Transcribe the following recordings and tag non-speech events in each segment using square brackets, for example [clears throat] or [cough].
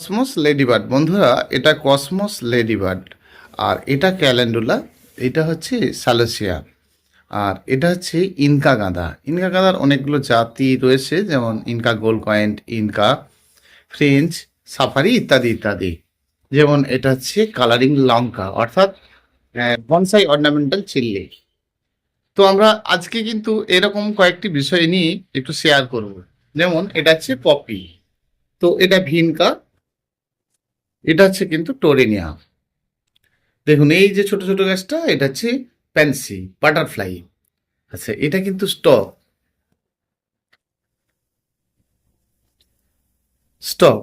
Cosmos ladybird বন্ধুরা, এটা cosmos ladybird আর এটা ক্যালেন্ডুলা এটা হচ্ছে সালোসিয়া আর এটা হচ্ছে ইনকা গাঁদা। ইনকা গাঁদার অনেকগুলো জাতি রয়েছে, যেমন Inca gold coin Inca French safari ইত্যাদি ইত্যাদি। যেমন এটা হচ্ছে কালারিং লঙ্কা অর্থাৎ বনসাই অর্নামেন্টাল চিল্লি তো আমরা আজকে কিন্তু এরকম কয়েকটি বিষয় নিয়ে একটু শেয়ার করব। যেমন এটা হচ্ছে পপি তো এটা ভিনকা এটা হচ্ছে কিন্তু টোরেনিয়া দেখুন, এই যে ছোট ছোট গাছটা, এটা হচ্ছে প্যান্সি বাটারফ্লাই। আচ্ছা এটা কিন্তু স্টক। স্টক।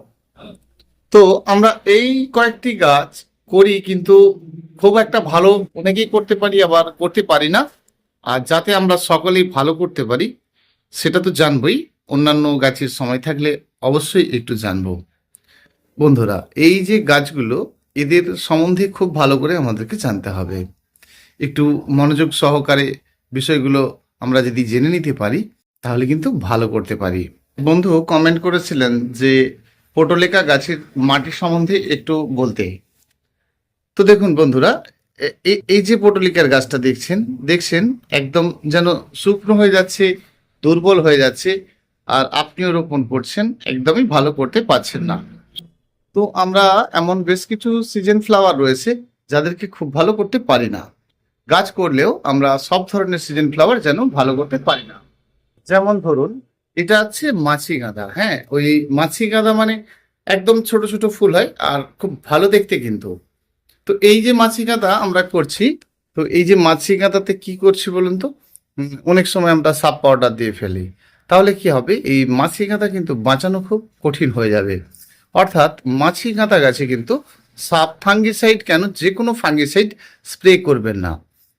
তো আমরা এই কয়েকটি গাছ করি কিন্তু খুব একটা ভালো অনেকেই করতে পারি, আবার করতে পারি না। আর যাতে আমরা সকলেই ভালো করতে পারি, সেটা তো জানবই। অন্যান্য গাছের সময় থাকলে অবশ্যই একটু জানব। বন্ধুরা, এই যে গাছগুলো, এদের সম্বন্ধে খুব ভালো করে আমাদেরকে জানতে হবে। একটু মনোযোগ সহকারে বিষয়গুলো আমরা যদি জেনে নিতে পারি, তাহলে কিন্তু ভালো করতে পারি। বন্ধু কমেন্ট করেছিলেন যে পটলেকা গাছের মাটি সম্বন্ধে একটু বলতে। তো দেখুন বন্ধুরা এই যে পটলিকার গাছটা দেখছেন দেখছেন, একদম যেন শুকনো হয়ে যাচ্ছে, দুর্বল হয়ে যাচ্ছে, আর আপনিও রোপণ করছেন, একদমই ভালো করতে পারছেন না। তো আমরা এমন বেশ কিছু সিজন ফ্লাওয়ার রয়েছে যাদেরকে খুব ভালো করতে পারি না। গাছ করলেও আমরা সব ধরনের সিজন ফ্লাওয়ার যেন ভালো করতে পারি না। যেমন ধরুন, এটা হচ্ছে মাছি গাঁদা হ্যাঁ? ওই মাছি গাঁদা মানে একদম ছোট ছোট ফুল হয় আর খুব ভালো দেখতে কিন্তু। তো এই যে মাছি গাঁদা আমরা করছি, তো এই যে মাছি গাঁদাতে কি করছি বলুন তো? অনেক সময় আমরা সাপ পাউডার দিয়ে ফেলি। তাহলে কি হবে? এই মাছি গাঁদা কিন্তু বাঁচানো খুব কঠিন হয়ে যাবে। অর্থাৎ মাছি গাঁদা গাছে কিন্তু সাপ ফাঙ্গিসাইড কেন যে কোনো ফাঙ্গিসাইড স্প্রে করবেন না।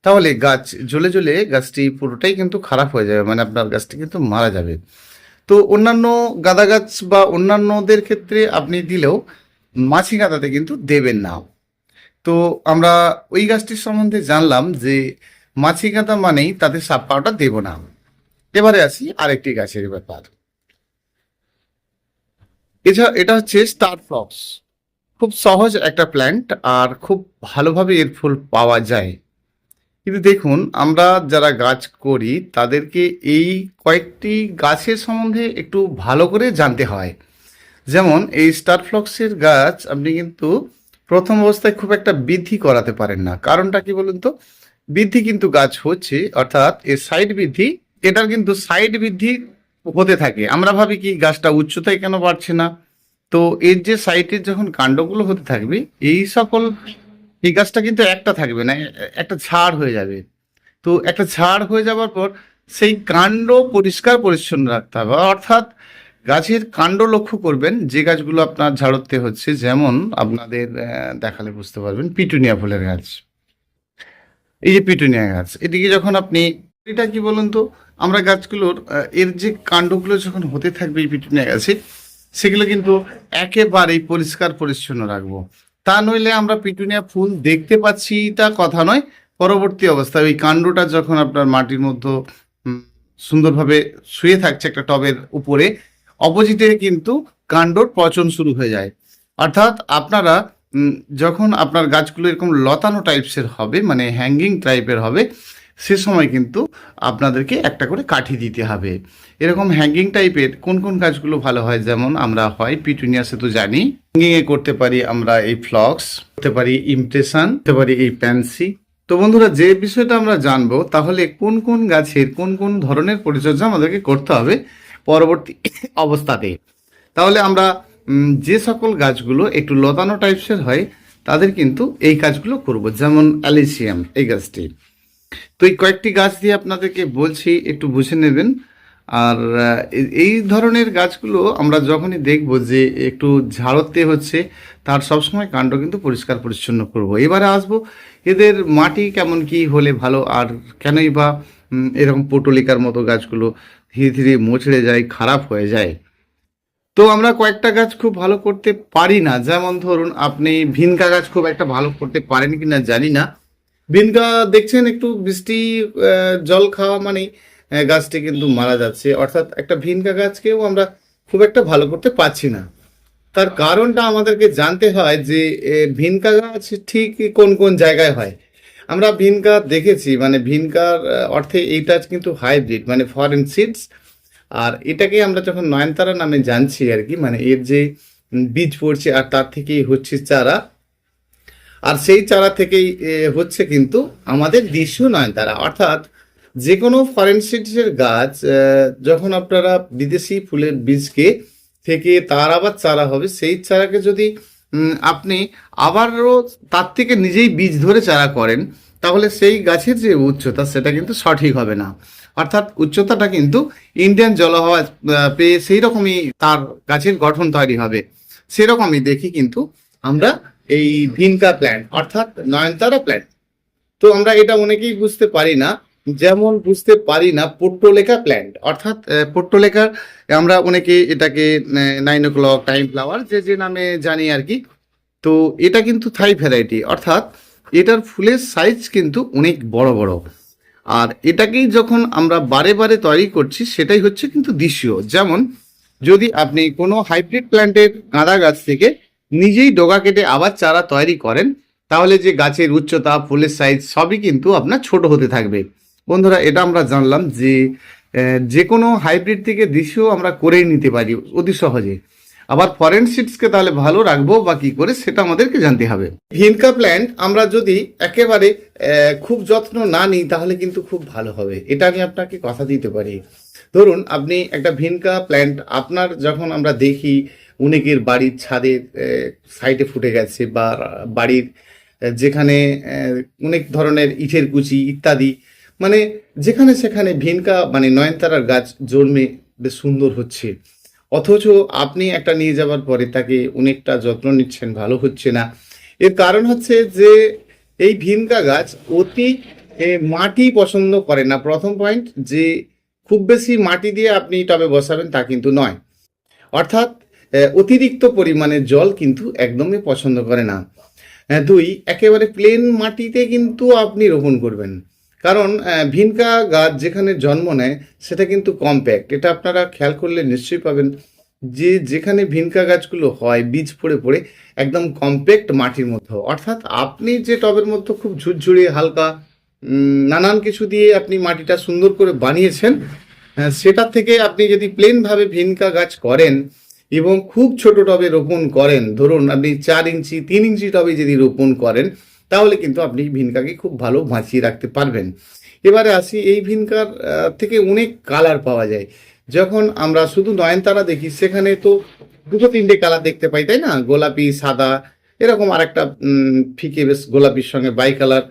তাহলে গাছ জ্বলে জ্বলে গাছটি পুরোটাই কিন্তু খারাপ হয়ে যাবে মানে আপনার গাছটি কিন্তু মারা যাবে। তো অন্যান্য গাঁদা গাছ বা অন্যান্যদের ক্ষেত্রে আপনি দিলেও মাছি গাঁদাতে কিন্তু দেবেন না। তো আমরা ওই গাছটির সম্বন্ধে জানলাম যে মাছি গাঁদা মানেই তাতে সাপ পাউডার দেব না। এবারে আসি আরেকটি গাছের ব্যাপার। এছাড়া এটা হচ্ছে স্টার ফ্লক্স খুব সহজ একটা প্ল্যান্ট আর খুব ভালোভাবে এর ফুল পাওয়া যায়। কিন্তু দেখুন, আমরা যারা গাছ করি, তাদেরকে এই কয়েকটি গাছের সম্বন্ধে একটু ভালো করে জানতে হয়। যেমন, এই স্টার ফ্লক্সের গাছ আপনি কিন্তু প্রথম অবস্থায় খুব একটা বৃদ্ধি করাতে পারেন না। কারণটা কি বলুন তো? বৃদ্ধি কিন্তু গাছ হচ্ছে, অর্থাৎ এর সাইড বৃদ্ধি, এটার কিন্তু সাইড বৃদ্ধি হতে থাকে। আমরা ভাবি কি, গাছটা উচ্চতায় কেন বাড়ছে না? তো এর যে সাইটের যখন কাণ্ডগুলো হতে থাকবে, এই সকল, এই গাছটা কিন্তু একটা থাকবে না, একটা ঝাড় হয়ে যাবে। তো একটা ঝাড় হয়ে যাওয়ার পর সেই কাণ্ড পরিষ্কার পরিচ্ছন্ন রাখতে হবে। অর্থাৎ গাছের কাণ্ড লক্ষ্য করবেন, যে গাছগুলো আপনার ঝাড়তে হচ্ছে, যেমন আপনাদের দেখালে বুঝতে পারবেন, পিটুনিয়া ফুলের গাছ। এই যে পিটুনিয়া গাছ, এদিকে যখন আপনি, এটা কি বলুন তো? আমরা গাছগুলোর এর যে কাণ্ডগুলো যখন হতে থাকবে এই পিটুনিয়া গাছে সেগুলো কিন্তু একেবারেই পরিষ্কার পরিচ্ছন্ন রাখব। তা নইলে আমরা পিটুনিয়া ফুল দেখতে পাচ্ছি তা কথা নয়, পরবর্তী অবস্থায় ওই কাণ্ডটা যখন আপনার মাটির মধ্যে সুন্দরভাবে শুয়ে থাকছে একটা টবের উপরে, অপোজিটে কিন্তু কাণ্ডর পচন শুরু হয়ে যায়। অর্থাৎ আপনারা যখন আপনার গাছগুলো এরকম লতানো টাইপসের হবে মানে হ্যাঙ্গিং টাইপের হবে সে সময় কিন্তু আপনাদেরকে একটা করে কাঠি দিতে হবে। এরকম হ্যাঙ্গিং টাইপের কোন কোন গাছগুলো ভালো হয়? যেমন আমরা হয় পিটুনিয়াসে তো জানি। হ্যাঙ্গিং এ করতে পারি আমরা এই ফ্লক্স করতে পারি ইমপ্রেশন করতে পারি এই প্যান্সি তো বন্ধুরা, যে বিষয়টা আমরা জানব, তাহলে কোন কোন গাছের, কোন কোন ধরনের পরিচর্যা আমাদেরকে করতে হবে পরবর্তী অবস্থাতে। তাহলে আমরা যে সকল গাছগুলো একটু লতানো টাইপসের হয়, তাদের কিন্তু এই কাজগুলো করব। যেমন অ্যালিসিয়াম এই গাছটি। তো এই কয়েকটি গাছ দিয়ে আপনাদেরকে বলছি, একটু বুঝে নেবেন। আর এই ধরনের গাছগুলো আমরা যখনই দেখব যে একটু ঝাড়তে হচ্ছে, তার সবসময় কাণ্ড কিন্তু পরিষ্কার পরিচ্ছন্ন করব। এবারে আসব, এদের মাটি কেমন কি হলে ভালো, আর কেনই বা এরকম পটলিকার মতো গাছগুলো ধীরে ধীরে মোচড়ে যায়, খারাপ হয়ে যায়। তো আমরা কয়েকটা গাছ খুব ভালো করতে পারি না। যেমন ধরুন, আপনি ভিনকা গাছ খুব একটা ভালো করতে পারেন কিনা জানি না। ভিনকা দেখছেন একটু বৃষ্টি জল খাওয়া মানেই গাছটি কিন্তু মারা যাচ্ছে। অর্থাৎ একটা ভিনকা গাছকেও আমরা খুব একটা ভালো করতে পারছি না। তার কারণটা আমাদেরকে জানতে হয় যে ভিনকা গাছ ঠিক কোন কোন জায়গায় হয়? আমরা ভিনকা দেখেছি মানে ভিনকার অর্থে এইটা কিন্তু হাইব্রিড মানে ফরেন সিডস। আর এটাকে আমরা যখন নয়নতারা নামে জানছি আর কি মানে এর যে বীজ পড়ছে আর তার থেকেই হচ্ছে চারা আর সেই চারা থেকেই হচ্ছে কিন্তু আমাদের দেশীয় নয়নতারা অর্থাৎ যে কোনো ফরেন সিডসের গাছ যখন আপনারা বিদেশি ফুলের বীজকে থেকে তার আবার চারা হবে, সেই চারাকে যদি আপনি আবারও তার থেকে নিজেই বীজ ধরে চারা করেন, তাহলে সেই গাছের যে উচ্চতা, সেটা কিন্তু সঠিক হবে না। অর্থাৎ উচ্চতাটা কিন্তু ইন্ডিয়ান জলহাওয়া পেয়ে সেই রকমই তার গাছের গঠন তৈরি হবে। সেরকমই দেখি কিন্তু আমরা এই ভিনকা প্ল্যান্ট অর্থাৎ নয়নতারা প্ল্যান্ট তো আমরা এটা অনেকেই বুঝতে পারি না যেমন বুঝতে পারি না পোট্টোলেকা প্ল্যান্ট অর্থাৎ আহ, পোট্টোলেকার আমরা অনেকে এটাকে nine o'clock time flower যে যে নামে জানি আর কি। তো এটা কিন্তু থাই ভ্যারাইটি অর্থাৎ এটার ফুলের সাইজ কিন্তু অনেক বড় বড়। আর এটাকেই যখন আমরা বারে বারে তৈরি করছি সেটাই হচ্ছে কিন্তু দেশীয়। যেমন যদি আপনি কোনো হাইব্রিড প্ল্যান্টের গাঁদা গাছ থেকে নিজেই ডগা কেটে আবার চারা তৈরি করেন, তাহলে যে গাছের উচ্চতা, ফুলের সাইজ সবই কিন্তু আপনার ছোট হতে থাকবে। বন্ধুরা, এটা আমরা জানলাম যে যে কোনো হাইব্রিড থেকে দেশীয় আমরা করেই নিতে পারি অতি সহজে। আবার ফরেন সিডসকে তাহলে ভালো রাখব বা কি করে সেটা আমাদেরকে জানতে হবে। ভিনকা প্ল্যান্ট আমরা যদি একেবারে খুব যত্ন না নিই, তাহলে কিন্তু খুব ভালো হবে। এটা আমি আপনাকে কথা দিতে পারি। ধরুন, আপনি একটা ভিনকা প্ল্যান্ট আপনার যখন আমরা দেখি অনেকের বাড়ির ছাদের সাইডে ফুটে গেছে বা বাড়ির যেখানে অনেক ধরনের ইটের কুচি ইত্যাদি। মানে যেখানে সেখানে ভিনকা মানে নয়নতারার গাছ জন্মে বেশ সুন্দর হচ্ছে। অথচ আপনি একটা নিয়ে যাওয়ার পরে তাকে অনেকটা যত্ন নিচ্ছেন, ভালো হচ্ছে না। এর কারণ হচ্ছে যে, এই ভিনকা গাছ অতি মাটি পছন্দ করে না। প্রথম পয়েন্ট যে, খুব বেশি মাটি দিয়ে আপনি টবে বসাবেন তা কিন্তু নয়। অর্থাৎ অতিরিক্ত পরিমাণে জল কিন্তু একদমই পছন্দ করে না। দুই, একেবারে প্লেন মাটিতে কিন্তু আপনি রোপণ করবেন। কারণ ভিনকা গাছ যেখানে জন্ম নেয়, সেটা কিন্তু কম্প্যাক্ট এটা আপনারা খেয়াল করলে নিশ্চয়ই পাবেন যে, যেখানে ভিনকা গাছগুলো হয়, বীজ পড়ে পড়ে, একদম কম্প্যাক্ট মাটির মধ্যে। অর্থাৎ আপনি যে টবের মধ্যে খুব ঝুরঝুরে, হালকা নানান কিছু দিয়ে আপনি মাটিটা সুন্দর করে বানিয়েছেন সেটা থেকে আপনি যদি প্লেনভাবে ভিনকা গাছ করেন এবং খুব ছোট টবে রোপণ করেন। ধরুন আপনি চার ইঞ্চি তিন ইঞ্চি টবে যদি রোপণ করেন তাহলে কিন্তু আপনি ভিনকাকে খুব ভালো বাঁচিয়ে রাখতে পারবেন। এবারে আসি এই ভিনকার থেকে অনেক কালার পাওয়া যায়। যখন আমরা শুধু নয়নতারা দেখি সেখানে তো দুটো তিনটে কালার দেখতে পাই তাই না? গোলাপি সাদা এরকম আরেকটা উম, ফিকে বেশ গোলাপির সঙ্গে বাই কালার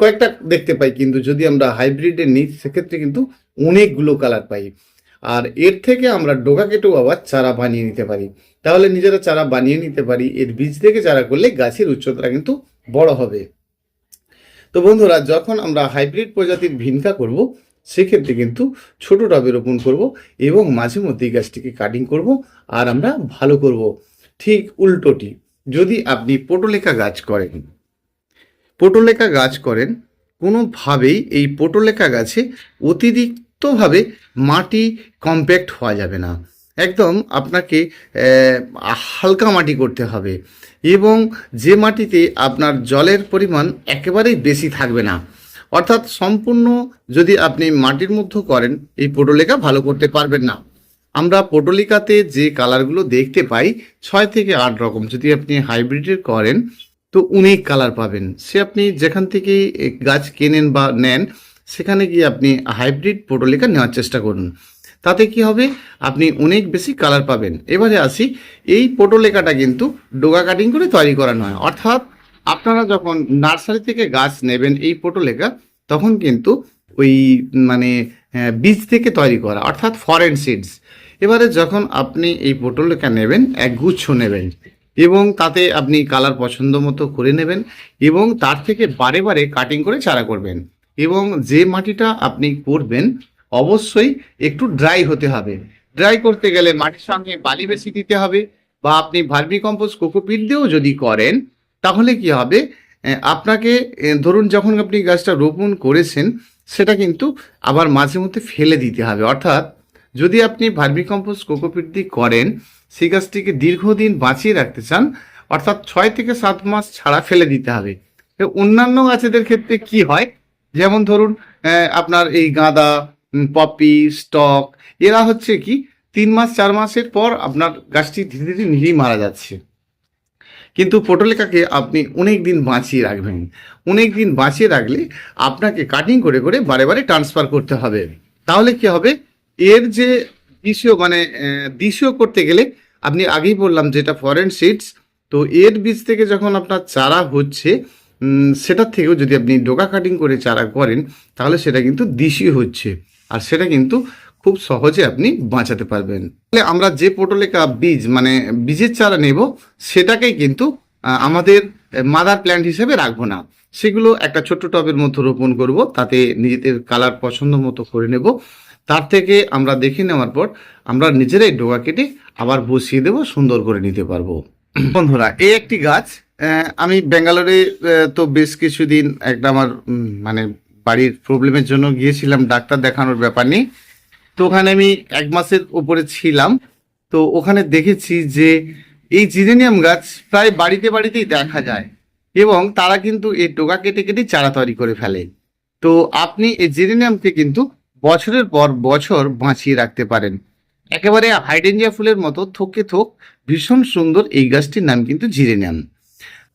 কয়েকটা দেখতে পাই কিন্তু যদি আমরা হাইব্রিডের নিই সেক্ষেত্রে কিন্তু অনেকগুলো কালার পাই। আর এর থেকে আমরা ডোকা কেটেও আবার চারা বানিয়ে নিতে পারি। তাহলে নিজেরা চারা বানিয়ে নিতে পারি। এর বীজ থেকে চারা করলে গাছের উচ্চতা কিন্তু বড় হবে। তো বন্ধুরা, যখন আমরা হাইব্রিড প্রজাতির ভিনকা করব, সেক্ষেত্রে কিন্তু ছোট টবে রোপণ করব এবং মাঝে মধ্যে এই গাছটিকে কাটিং করব আর আমরা ভালো করব। ঠিক উল্টোটি, যদি আপনি পটোলেকা গাছ করেন পটোলেকা গাছ করেন, কোনোভাবেই এই পটোলেকা গাছে অতিরিক্তভাবে মাটি কম্প্যাক্ট হওয়া যাবে না। একদম আপনাকে হালকা মাটি করতে হবে এবং যে মাটিতে আপনার জলের পরিমাণ একেবারেই বেশি থাকবে না, অর্থাৎ সম্পূর্ণ যদি আপনি মাটির মধ্যে করেন, এই পটোলিকা ভালো করতে পারবেন না। আমরা পটলিকাতে যে কালারগুলো দেখতে পাই, ছয় থেকে আট রকম, যদি আপনি হাইব্রিডের করেন, তো অনেক কালার পাবেন। সে আপনি যেখান থেকে গাছ কেনেন বা নেন সেখানে গিয়ে আপনি হাইব্রিড পটোলিকা নেওয়ার চেষ্টা করুন। তাতে কি হবে? আপনি অনেক বেশি কালার পাবেন। এবারে আসি, এই পটোলেকাটা কিন্তু ডোগা কাটিং করে তৈরি করা নয় অর্থাৎ আপনারা যখন নার্সারি থেকে গাছ নেবেন এই পটোলেকা, তখন কিন্তু ওই মানে বীজ থেকে তৈরি করা, অর্থাৎ ফরেন সিডস। এবারে যখন আপনি এই পটোলেকা নেবেন, এক গুচ্ছ নেবেন এবং তাতে আপনি কালার পছন্দ মতো করে নেবেন এবং তার থেকে বারে বারে কাটিং করে চারা করবেন। এবং যে মাটিটা আপনি করবেন, অবশ্যই একটু ড্রাই হতে হবে। ড্রাই করতে গেলে মাটির সঙ্গে বালি বেশি দিতে হবে বা আপনি ভার্মি কম্পোস্ট কোকোপিট দিয়েও যদি করেন, তাহলে কি হবে? আপনাকে ধরুন যখন আপনি গাছটা রোপণ করেছেন, সেটা কিন্তু আবার মাঝে মধ্যে ফেলে দিতে হবে। অর্থাৎ যদি আপনি ভার্মি কম্পোস্ট কোকোপিট দিয়ে করেন, সেই গাছটিকে দীর্ঘদিন বাঁচিয়ে রাখতে চান, অর্থাৎ ছয় থেকে সাত মাস ছাড়া ফেলে দিতে হবে। অন্যান্য গাছেদের ক্ষেত্রে কি হয়? যেমন ধরুন আপনার এই গাঁদা পপি, স্টক, এরা হচ্ছে কি, তিন মাস, চার মাসের পর আপনার গাছটি ধীরে ধীরে নিজেই মারা যাচ্ছে। কিন্তু পটলিকাকে আপনি অনেক দিন বাঁচিয়ে রাখবেন। অনেক দিন বাঁচিয়ে রাখলে আপনাকে কাটিং করে করে বারে বারে ট্রান্সফার করতে হবে। তাহলে কি হবে? এর যে দিশীয় মানে দিশীয় করতে গেলে আপনি আগেই বললাম যেটা ফরেন সিডস তো এর বীজ থেকে যখন আপনার চারা হচ্ছে সেটার থেকেও যদি আপনি ডোকা কাটিং করে চারা করেন, তাহলে সেটা কিন্তু দিশি হচ্ছে। আর সেটা কিন্তু খুব সহজে আপনি বাঁচাতে পারবেন। তাহলে আমরা যে পটলেকা বীজ মানে বীজের চারা নেব, সেটাকেই কিন্তু আমাদের মাদার প্ল্যান্ট হিসেবে রাখব না। সেগুলো একটা ছোট্ট টবের মধ্যে রোপণ করব, তাতে নিজেদের কালার পছন্দ মতো করে নেব। তার থেকে আমরা দেখে নেওয়ার পর, আমরা নিজেরাই ডোকা কেটে আবার বসিয়ে দেব, সুন্দর করে নিতে পারব। বন্ধুরা, এই একটি গাছ আমি ব্যাঙ্গালোরে তো বেশ কিছুদিন একটা আমার মানে বাড়ির প্রবলেমের জন্য গিয়েছিলাম ডাক্তার দেখানোর ব্যাপার নেই তো ওখানে আমি এক মাসের উপরে ছিলাম। তো ওখানে দেখেছি যে এই জিরেনিয়াম গাছ প্রায় বাড়িতে বাড়িতেই দেখা যায় এবং তারা কিন্তু এই টোকা কেটে কেটে চারা তৈরি করে ফেলে। তো আপনি এই জিরেনিয়ামকে কিন্তু বছরের পর বছর বাঁচিয়ে রাখতে পারেন। একেবারে হাইডেঞ্জিয়া ফুলের মতো থোকে থোক, ভীষণ সুন্দর এই গাছটির নাম কিন্তু জিরেনিয়াম।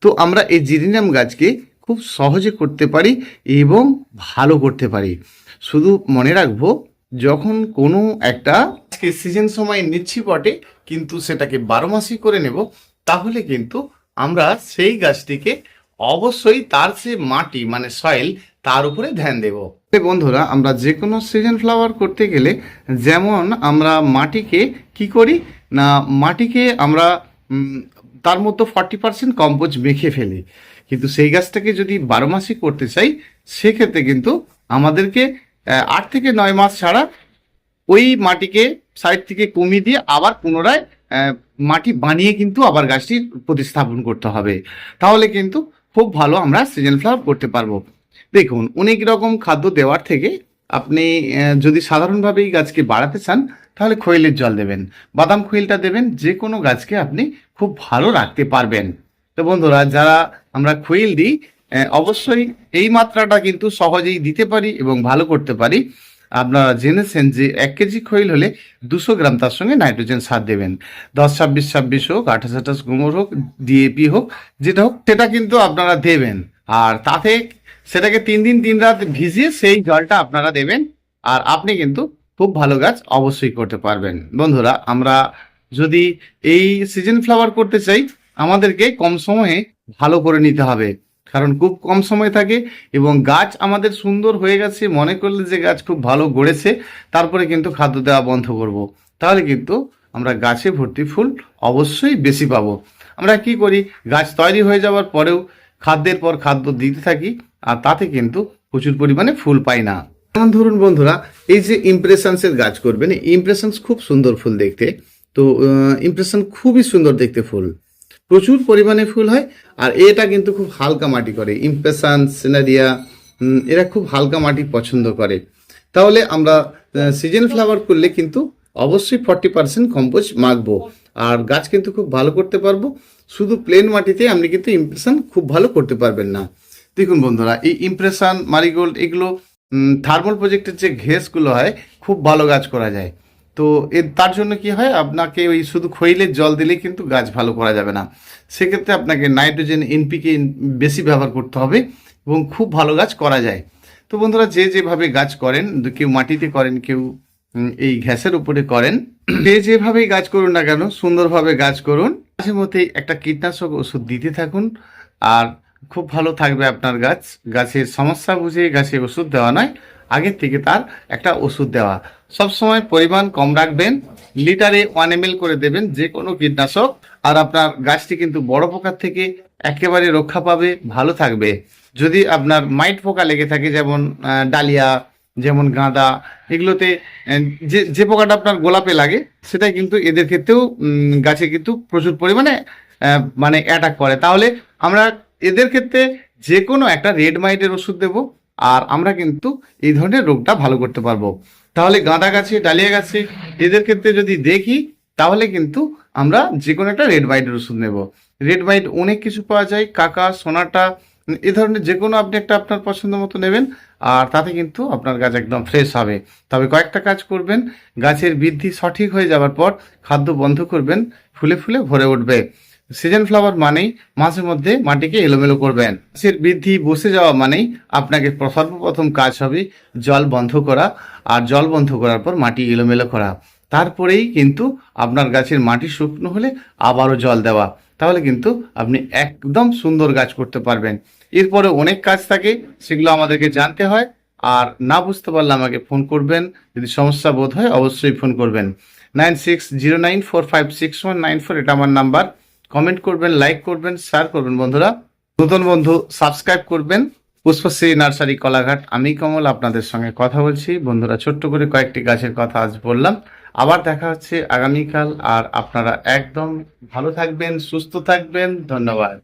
তো আমরা এই জিরেনিয়াম গাছকে খুব সহজে করতে পারি এবং ভালো করতে পারি। শুধু মনে রাখব, যখন কোনো একটা সিজন সময় নিচ্ছি বটে, কিন্তু সেটাকে বারো মাসই করে নেব, তাহলে কিন্তু আমরা সেই গাছটিকে অবশ্যই তার সে মাটি মানে সয়েল তার উপরে ধ্যান দেব। বন্ধুরা, আমরা যে কোনো সিজন ফ্লাওয়ার করতে গেলে যেমন আমরা মাটিকে কি করি, না মাটিকে আমরা তার মধ্যে ফর্টি পার্সেন্ট কম্পোজ মেখে ফেলি। কিন্তু সেই গাছটাকে যদি বারো মাসই করতে চাই, সেক্ষেত্রে কিন্তু আমাদেরকে আট থেকে নয় মাস ছাড়া ওই মাটিকে সাইড থেকে কমিয়ে দিয়ে আবার পুনরায় মাটি বানিয়ে কিন্তু আবার গাছটি প্রতিস্থাপন করতে হবে। তাহলে কিন্তু খুব ভালো আমরা সিজন ফ্লাওয়ার করতে পারব। দেখুন, অনেক রকম খাদ্য দেওয়ার থেকে আপনি যদি সাধারণভাবে এই গাছকে বাড়াতে চান, তাহলে খৈলের জল দেবেন। বাদাম খৈলটা দেবেন যে কোনো গাছকে আপনি খুব ভালো রাখতে পারবেন। তো বন্ধুরা, যারা আমরা খৈল দিই অবশ্যই এই মাত্রাটা কিন্তু সহজেই দিতে পারি এবং ভালো করতে পারি। আপনারা জেনেছেন যে এক কেজি খৈল হলে দুশো গ্রাম তার সঙ্গে নাইট্রোজেন সার দেবেন। দশ, ছাব্বিশ ছাব্বিশ হোক, আঠাশ আঠাশ গুমর হোক ডিএপি হোক, যেটা হোক, সেটা কিন্তু আপনারা দেবেন। আর তাতে সেটাকে তিন দিন, তিন রাত ভিজিয়ে সেই জলটা আপনারা দেবেন। আর আপনি কিন্তু খুব ভালো গাছ অবশ্যই করতে পারবেন। বন্ধুরা, আমরা যদি এই সিজন ফ্লাওয়ার করতে চাই, আমাদেরকে কম সময়ে ভালো করে নিতে হবে। কারণ খুব কম সময় থাকে এবং গাছ আমাদের সুন্দর হয়ে গেছে, মনে করলে যে গাছ খুব ভালো গড়েছে, তারপরে কিন্তু খাদ্য দেওয়া বন্ধ করব। তাহলে কিন্তু আমরা গাছে ভর্তি ফুল অবশ্যই বেশি পাবো। আমরা কি করি, গাছ তৈরি হয়ে যাওয়ার পরেও খাদ্যের পর খাদ্য দিতে থাকি, আর তাতে কিন্তু প্রচুর পরিমাণে ফুল পাই না। যেমন ধরুন বন্ধুরা, এই যে ইমপ্রেশনসের গাছ করবেন ইমপ্রেশনস খুব সুন্দর ফুল দেখতে। তো ইমপ্রেশন খুবই সুন্দর দেখতে ফুল। প্রচুর পরিমাণে ফুল হয়, আর এটা কিন্তু খুব হালকা মাটি করে। ইমপ্রেশন সিনারিয়া এরা খুব হালকা মাটি পছন্দ করে। তাহলে আমরা সিজন ফ্লাওয়ার করলে কিন্তু অবশ্যই ফর্টি পার্সেন্ট কম্পোজ মাখবো। আর গাছ কিন্তু খুব ভালো করতে পারব। শুধু প্লেন মাটিতে আপনি কিন্তু ইমপ্রেশন খুব ভালো করতে পারবেন না। দেখুন বন্ধুরা, এই ইমপ্রেশন মারিগোল্ড এগুলো থার্মাল প্রজেক্টের যে ঘেসগুলো হয়, খুব ভালো গাছ করা যায়। তো এর, তার জন্য কি হয়? আপনাকে ওই শুধু খৈলের জল দিলেই কিন্তু গাছ ভালো করা যাবে না। সেক্ষেত্রে আপনাকে নাইট্রোজেন, এনপিকে বেশি ব্যবহার করতে হবে এবং খুব ভালো গাছ করা যায়। তো বন্ধুরা, যে যেভাবে গাছ করেন, কেউ মাটিতে করেন, কেউ এই ঘ্যাসের উপরে করেন, [clears throat] যে যেভাবেই গাছ করুন না কেন, সুন্দরভাবে গাছ করুন। মাঝে মধ্যেই একটা কীটনাশক ওষুধ দিতে থাকুন, আর খুব ভালো থাকবে আপনার গাছ। গাছের সমস্যা বুঝে গাছে ওষুধ দেওয়া নয়, আগের থেকে তার একটা ওষুধ দেওয়া। সব সময় পরিমাণ কম রাখবেন, লিটারে ওয়ান এম করে দেবেন যে কোনো কীটনাশক, আর আপনার গাছটি কিন্তু বড় পোকার থেকে একেবারে রক্ষা পাবে, ভালো থাকবে। যদি আপনার মাইট পোকা লেগে থাকে, যেমন ডালিয়া, যেমন গাঁদা, এগুলোতে যে যে পোকাটা আপনার গোলাপে লাগে, সেটাই কিন্তু এদের ক্ষেত্রেও গাছে কিন্তু প্রচুর পরিমাণে মানে অ্যাটাক করে। তাহলে আমরা এদের ক্ষেত্রে যে কোনো একটা রেড মাইটের ওষুধ দেব, আর আমরা কিন্তু এই ধরনের রোগটা ভালো করতে পারব। তাহলে গাঁদা গাছে, ডালিয়া গাছে এদের ক্ষেত্রে যদি দেখি, তাহলে কিন্তু আমরা যে কোনো একটা রেড হোয়াইটের ওষুধ নেব। রেড হোয়াইট অনেক কিছু পাওয়া যায়, কাকা, সোনাটা, এ ধরনের যে কোনো আপনি একটা আপনার পছন্দ মতো নেবেন, আর তাতে কিন্তু আপনার গাছ একদম ফ্রেশ হবে। তবে কয়েকটা কাজ করবেন, গাছের বৃদ্ধি সঠিক হয়ে যাওয়ার পর খাদ্য বন্ধ করবেন, ফুলে ফুলে ভরে উঠবে। সিজন ফ্লাওয়ার মানেই মাঝে মধ্যে মাটিকে এলোমেলো করবেন। গাছের বৃদ্ধি, বসে যাওয়া মানেই আপনাকে সর্বপ্রথম কাজ হবে জল বন্ধ করা আর জল বন্ধ করার পর মাটি এলোমেলো করা। তারপরেই কিন্তু আপনার গাছের মাটি শুকনো হলে আবারও জল দেওয়া। তাহলে কিন্তু আপনি একদম সুন্দর গাছ করতে পারবেন। এরপরে অনেক কাজ থাকে, সেগুলো আমাদেরকে জানতে হয়। আর না বুঝতে পারলে আমাকে ফোন করবেন, যদি সমস্যা বোধ হয় অবশ্যই ফোন করবেন। Nine six zero nine four five six one nine four, এটা আমার নাম্বার। কমেন্ট করবেন লাইক করবেন শেয়ার করবেন বন্ধুরা। নতুন বন্ধু সাবস্ক্রাইব করবেন। পুষ্পশ্রী নার্সারি কলাঘাট, আমি কমল আপনাদের সঙ্গে কথা বলছি। বন্ধুরা, ছোট্ট করে কয়েকটি গাছের কথা আজ বললাম। আবার দেখা হচ্ছে আগামীকাল, আর আপনারা একদম ভালো থাকবেন, সুস্থ থাকবেন। ধন্যবাদ।